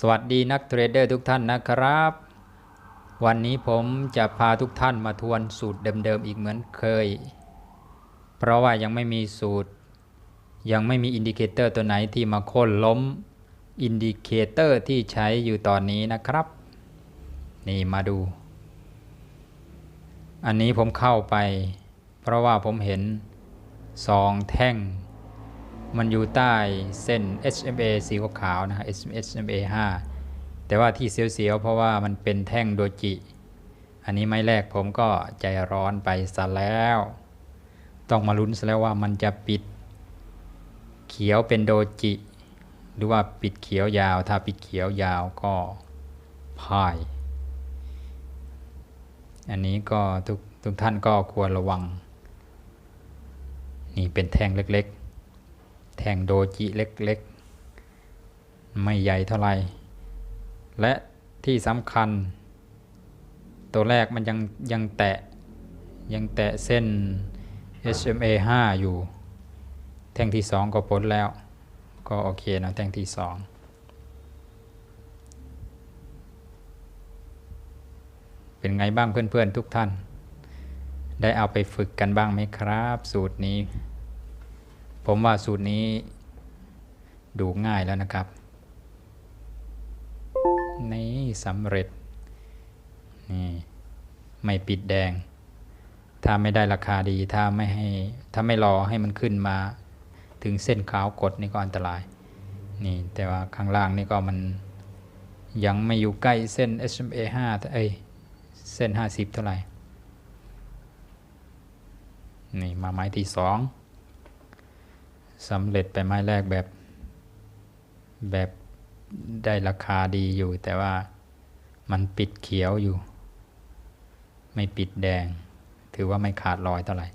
สวัสดีนักเทรดเดอร์ทุกท่านนะครับ วันนี้ผมจะพาทุกท่านมาทวนสูตรเดิมๆอีกเหมือนเคย เพราะว่ายังไม่มีสูตร ยังไม่มีอินดิเคเตอร์ตัวไหนที่มาโค่นล้มอินดิเคเตอร์ที่ใช้อยู่ตอนนี้นะครับ นี่มาดู อันนี้ผมเข้าไป เพราะว่าผมเห็นสองแท่ง มันอยู่ใต้เส้น SMA สีขาวนะฮะ SMA 5 แต่ว่าที่เสียวๆ เพราะว่ามันเป็นแท่งโดจิ อันนี้ไม่แรกผมก็ใจร้อนไปซะแล้ว ต้องมาลุ้นซะแล้วว่ามันจะปิดเขียวเป็นโดจิ หรือว่าปิดเขียวยาว ถ้าปิดเขียวยาวก็พ่าย อันนี้ก็ทุกทุกท่านก็ควรระวัง นี่เป็นแท่งเล็ก แทงโดจิเล็กๆ ไม่ใหญ่เท่าไหร่และที่สำคัญ ตัวแรกมันยังยังแตะยังแตะเส้น SMA 5 อยู่ แท่งที่ 2 ก็พ้นแล้ว ก็โอเคนะแท่งที่ 2 เป็นไงบ้างเพื่อนๆทุกท่าน ได้เอาไปฝึกกันบ้างไหมครับ สูตรนี้ ผมว่าสูตรนี้ดูง่ายแล้วนะครับ นี่สำเร็จ นี่ไม่ปิดแดง ถ้าไม่ได้ราคาดี ถ้าไม่ให้ ถ้าไม่รอให้มันขึ้นมา ถึงเส้นขาวกดนี่ก็อันตราย นี่แต่ว่าข้างล่างนี่ก็มันยังไม่อยู่ใกล้เส้น SMA 5เอ้ย เส้น 50 เท่าไหร่ นี่มาไม้ที่สอง สำเร็จไปไม้แรกแบบแบบได้ราคาดีอยู่ แต่ว่ามันปิดเขียวอยู่ ไม่ปิดแดง ถือว่าไม่ขาดรอยเท่าไหร่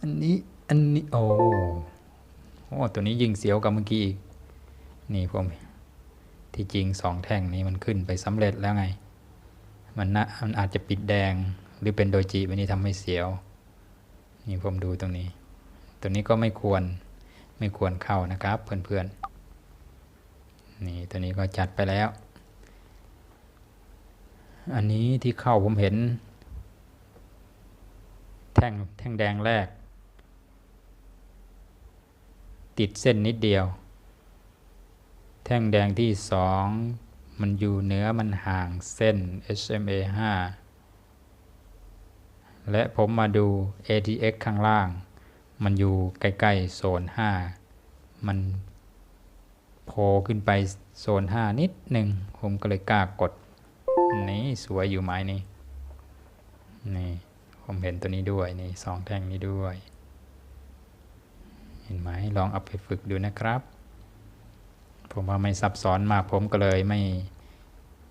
อันนี้อันนี้โอ้โอ้ตัวนี้ยิงเสียวกับเมื่อกี้อีก นี่ผมที่จริงสองแท่งนี้มันขึ้นไปสำเร็จแล้วไง มันนะมันอาจจะปิดแดงหรือเป็นโดจิวันนี้ทำให้เสียว นี่ผมดูตรงนี้ ตัวนี้ก็ไม่ควร ไม่ควรเข้านะครับเพื่อนๆนี่ตัวนี้ก็จัดไปแล้ว อันนี้ที่เข้าผมเห็น แท่งแท่งแดงแรก ติดเส้นนิดเดียว แท่งแดงที่สองมันอยู่เหนือมันห่างเส้น SMA 5และผมมาดู ATX ข้างล่าง มันอยู่ใกล้ๆโซน 5 มันโผล่ขึ้นไปโซน 5 นิดหนึ่งผมก็เลยกล้ากด นี่สวยอยู่ไหมนี่นี่ผมเห็นตัวนี้ด้วยนี่สองแท่งนี้ด้วย เห็นไหมลองเอาไปฝึกดูนะครับ ผมว่าไม่ซับซ้อนมากผมก็เลยไม่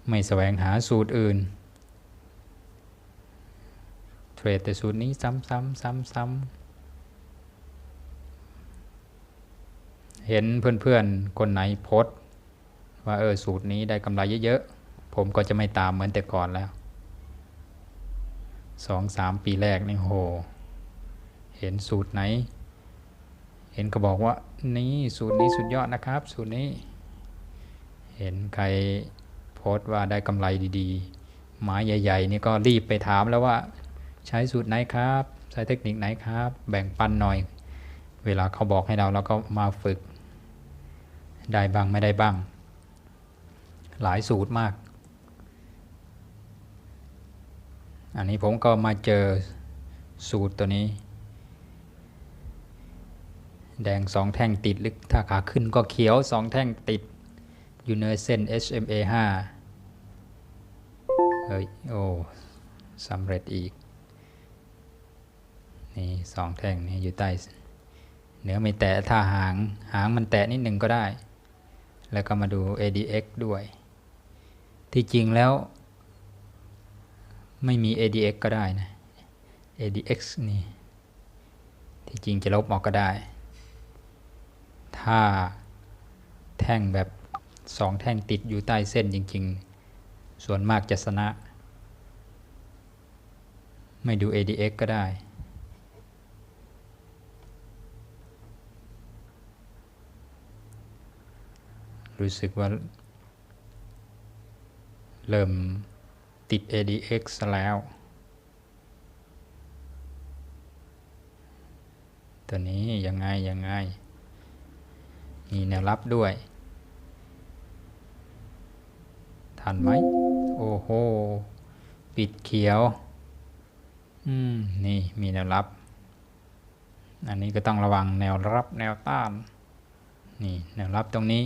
ไม่แสวงหาสูตรอื่น เทรดแต่สูตรนี้ซ้ำซ้ำซ้ำซ้ เห็นเพื่อนๆ คนไหนโพสว่าเออสูตรนี้ได้กำไรเยอะๆ ผมก็จะไม่ตามเหมือนแต่ก่อนแล้วสองสามปีแรกนี่โห เห็นสูตรไหน เห็นก็บอกว่า นี่สูตรนี้สุดยอดนะครับ สูตรนี้ เห็นใครโพสต์ว่าได้กำไรดีๆ ไม้ใหญ่ ๆ นี่ก็รีบไปถามแล้วว่า ใช้สูตรไหนครับ ใช้เทคนิคไหนครับ แบ่งปันหน่อย เวลาเขาบอกให้เราเราก็มาฝึก ได้บ้างไม่ได้บ้าง หลายสูตรมาก อันนี้ผมก็มาเจอสูตรตัวนี้ แดงสองแท่งติดหรือถ้าขาขึ้นก็เขียวสองแท่งติด อยู่ในเส้น HMA 5เฮ้ย โอ้สำเร็จอีก นี่สองแท่งนี่อยู่ใต้เนื้อไม่แตะถ้าหาง หางมันแตะนิดหนึ่งก็ได้ แล้วก็มาดู ADX ด้วย ที่จริงแล้ว ไม่มี ADX ก็ได้นะ ADX นี่ ที่จริงจะลบออกก็ได้ ถ้าแท่งแบบสองแท่งติดอยู่ใต้เส้นจริง ๆ ส่วนมากจะชนะ ไม่ดู ADX ก็ได้ รู้สึกว่า เริ่มติด ADX แล้ว ตัวนี้ยังไง ยังไง มีแนวรับด้วย ทันไหม โอ้โห ปิดเขียว อืม นี่มีแนวรับ อันนี้ก็ต้องระวังแนวรับแนวต้าน นี่แนวรับตรงนี้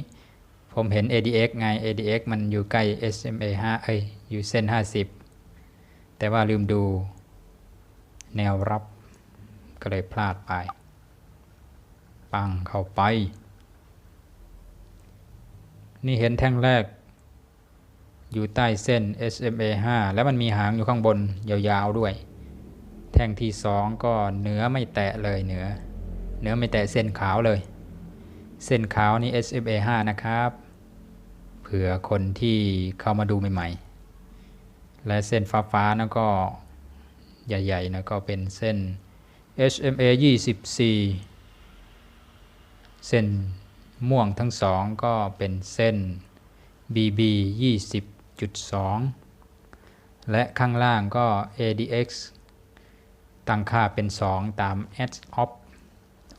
ผมเห็น ADX ไง ADX มันอยู่ใกล้ SMA 5เอ้ยอยู่เส้น 50 แต่ว่าลืมดูแนวรับ ก็เลยพลาดไป ปังเข้าไป นี่เห็นแท่งแรก อยู่ใต้เส้น SMA 5 แล้วมันมีหางอยู่ข้างบนยาวๆด้วย แท่งที่สองก็เหนือไม่แตะเลยเหนือ เหนือไม่แตะเส้นขาวเลยเส้นขาวนี่ SMA 5 นะครับ เผื่อคนที่เข้ามาดูใหม่ๆ และเส้นฟ้าๆนั่นก็ใหญ่ๆนะก็เป็นเส้น SMA 24 เส้นม่วงทั้งสองก็เป็นเส้น BB 20.2 และข้างล่างก็ ADX ตั้งค่าเป็น 2 ตาม Edge of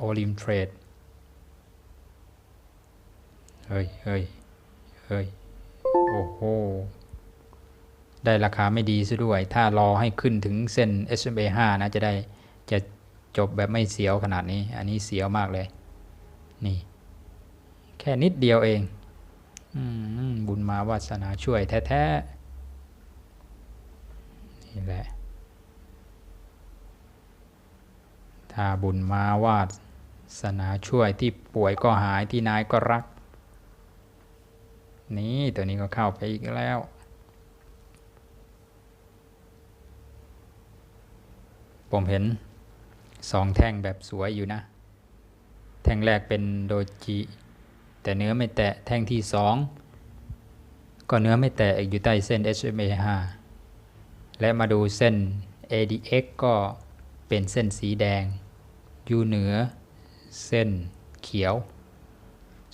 Olim Trade เฮ้ยเฮ้ย เฮ้ย โอ้โห ได้ราคาไม่ดีซะด้วย ถ้ารอให้ขึ้นถึงเส้น SMA 5 นะ จะได้จะจบแบบไม่เสียวขนาดนี้ อันนี้เสียวมากเลย นี่ แค่นิดเดียวเองอบุญมาวาสนาช่วยแท้ๆ นี่แหละ ถ้าบุญมาวาสนาช่วยที่ป่วยก็หายที่นายก็รัก นี่ตัวนี้ก็เข้าไปอีกแล้ว ผมเห็นสองแท่งแบบสวยอยู่นะ แท่งแรกเป็นโดจิ แต่เนื้อไม่แตะแท่งที่สองก็เนื้อไม่แตะอยู่ใต้เส้น SMA 5และมาดูเส้น ADX ก็เป็นเส้นสีแดง อยู่เหนือเส้นเขียว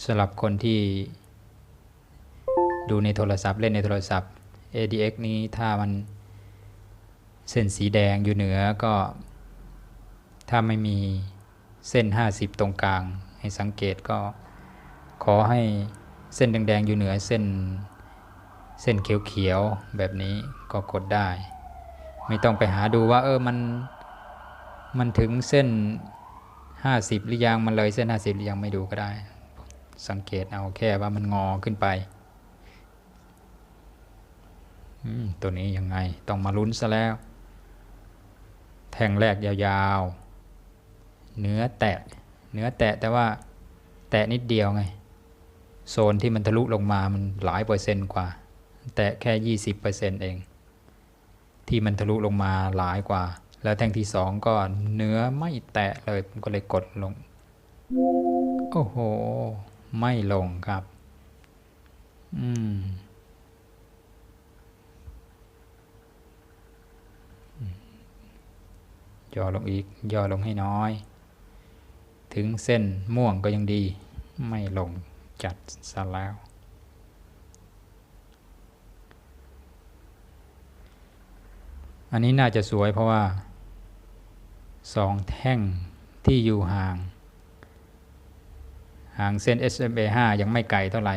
สำหรับคนที่ ดูในโทรศัพท์ เล่นในโทรศัพท์ ADX นี้ถ้ามันเส้นสีแดงอยู่เหนือก็ ถ้าไม่มีเส้น 50 ตรงกลาง ให้สังเกตก็ขอให้เส้นแดงๆอยู่เหนือเส้นเส้นเขียวๆแบบนี้ก็กดได้ ไม่ต้องไปหาดูว่า เออมันมันถึงเส้น 50 หรือยังมันเลยเส้น 50 หรือยังไม่ดูก็ได้ สังเกตเอาแค่ว่ามันงอขึ้นไป ตัวนี้ยังไงต้องมาลุ้นซะแล้ว แท่งแรกยาวๆ เนื้อแตะเนื้อแตะแต่ว่าแตะนิดเดียวไง โซนที่มันทะลุลงมามันหลายเปอร์เซนต์กว่า แตะแค่ 20%เอง ที่มันทะลุลงมาหลายกว่า แล้วแท่งที่สองก็เนื้อไม่แตะเลยผมก็เลยกดลง โอ้โห ไม่ลงครับ อืม ย่อลงอีก ย่อลงให้น้อย ถึงเส้นม่วงก็ยังดี ไม่ลงจัดซะแล้ว อันนี้น่าจะสวยเพราะว่าสองแท่งที่อยู่ห่าง ห่างเส้น SMA 5 ยังไม่ไกลเท่าไหร่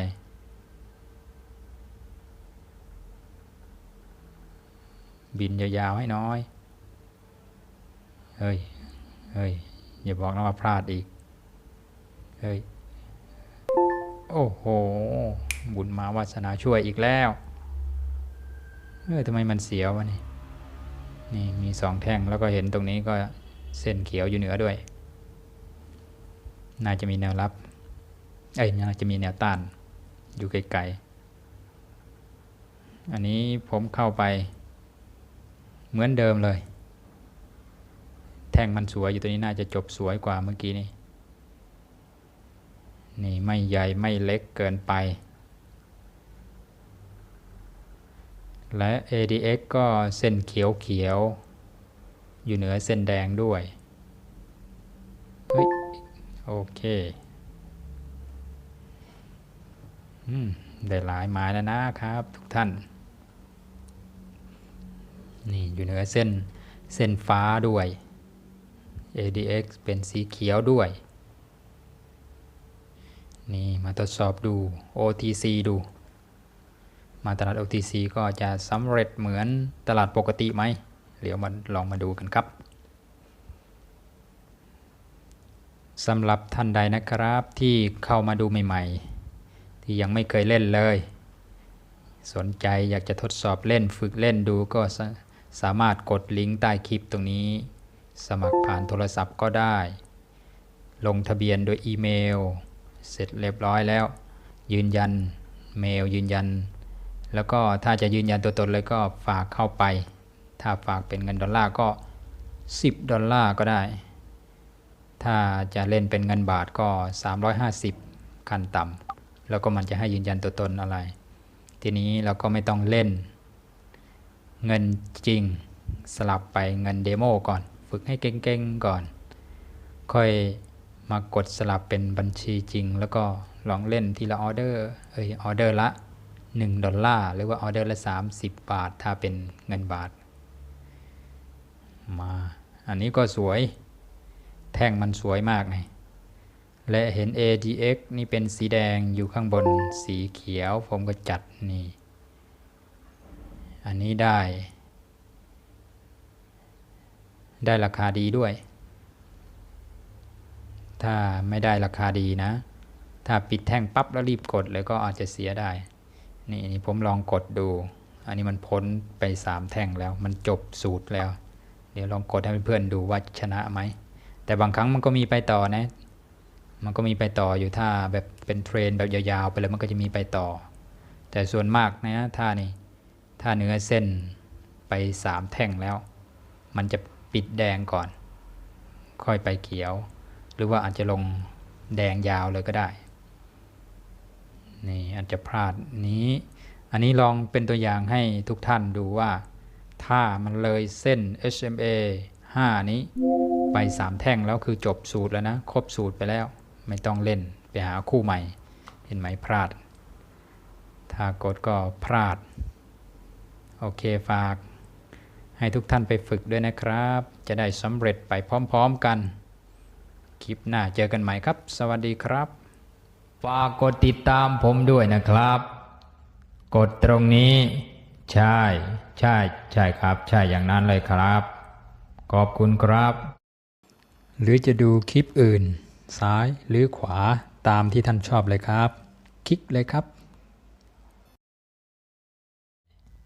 บินยาวๆให้น้อย เฮ้ย เฮ้ย อย่าบอกนะว่าพลาดอีก เฮ้ย โอ้โห บุญมาวาสนาช่วยอีกแล้วเฮ้ยทำไมมันเสียววะนี่ นี่มีสองแท่งแล้วก็เห็นตรงนี้ก็เส้นเขียวอยู่เหนือด้วย น่าจะมีแนวรับ เอ้ย น่าจะมีแนวต้าน อยู่ไกลๆ อันนี้ผมเข้าไป เหมือนเดิมเลย ท่งมันสวยอยู่ตัวนี้น่าจะจบสวยกว่าเมื่อกี้นี่นี่ไม่ใหญ่ไม่เล็กเกินไป และ ADX ก็เส้นเขียวเขียวอยู่เหนือเส้นแดงด้วยเฮ้ยโอเคอืมได้หลายไม้แล้วนะครับ ทุกท่าน นี่อยู่เหนือเส้นเส้นฟ้าด้วย ADX เป็นสีเขียวด้วย นี่มาทดสอบดู OTC ดู มาตลาด OTC ก็จะสำเร็จเหมือนตลาดปกติไหม เดี๋ยวมาลองมาดูกันครับสำหรับท่านใดนะครับที่เข้ามาดูใหม่ๆ ที่ยังไม่เคยเล่นเลย สนใจอยากจะทดสอบเล่นฝึกเล่นดูก็สาสามารถกดลิงก์ใต้คลิปตรงนี้ สมัครผ่านโทรศัพท์ก็ได้ ลงทะเบียนโดยอีเมล เสร็จเรียบร้อยแล้ว ยืนยันเมลยืนยัน แล้วก็ถ้าจะยืนยันตัวตนเลยก็ฝากเข้าไป ถ้าฝากเป็นเงินดอลลาร์ก็ 10 ดอลลาร์ก็ได้ ถ้าจะเล่นเป็นเงินบาทก็ 350ขั้นต่ำแล้วก็มันจะให้ยืนยันตัวตนอะไร ทีนี้เราก็ไม่ต้องเล่น เงินจริงสลับไปเงินเดโมก่อน ฝึกให้เก่งๆก่อน ค่อยมากดสลับเป็นบัญชีจริง แล้วก็ลองเล่นทีละออเดอร์เอ้ยออเดอร์ละ 1 ดอลลาร์หรือว่าออเดอร์ละ 30 บาท ถ้าเป็นเงินบาท มา อันนี้ก็สวย แท่งมันสวยมากไงและเห็น ADX นี่เป็นสีแดงอยู่ข้างบนสีเขียว ผมก็จัดนี่ อันนี้ได้ ได้ราคาดีด้วย ถ้าไม่ได้ราคาดีนะ ถ้าปิดแท่งปั๊บแล้วรีบกดเลยก็อาจจะเสียได้ นี่นี่ผมลองกดดู อันนี้มันพ้นไปสามแท่งแล้ว มันจบสูตรแล้ว เดี๋ยวลองกดให้เพื่อนๆดูว่าชนะไหม แต่บางครั้งมันก็มีไปต่อนะ มันก็มีไปต่ออยู่ถ้าแบบเป็นเทรนแบบยาวๆไปเลยมันก็จะมีไปต่อ แต่ส่วนมากนะถ้านี่ถ้าเนื้อเส้นไปสามแท่งแล้ว มันจะ ปิดแดงก่อน ค่อยไปเขียว หรือว่าอาจจะลงแดงยาวเลยก็ได้นี่อาจจะพลาดนี้ อันนี้ลองเป็นตัวอย่างให้ทุกท่านดูว่า ถ้ามันเลยเส้น HMA 5 นี้ไป 3 แท่งแล้วคือจบสูตรแล้วนะ ครบสูตรไปแล้ว ไม่ต้องเล่นไปหาคู่ใหม่ เห็นไหมพลาด ถ้ากดก็พลาด โอเคฝาก ให้ทุกท่านไปฝึกด้วยนะครับ จะได้สำเร็จไปพร้อมๆกัน คลิปหน้าเจอกันใหม่ครับ สวัสดีครับ ฝากกดติดตามผมด้วยนะครับ กดตรงนี้ ใช่ ใช่ ใช่ครับ ใช่อย่างนั้นเลยครับ ขอบคุณครับ หรือจะดูคลิปอื่น ซ้ายหรือขวาตามที่ท่านชอบเลยครับ คลิกเลยครับ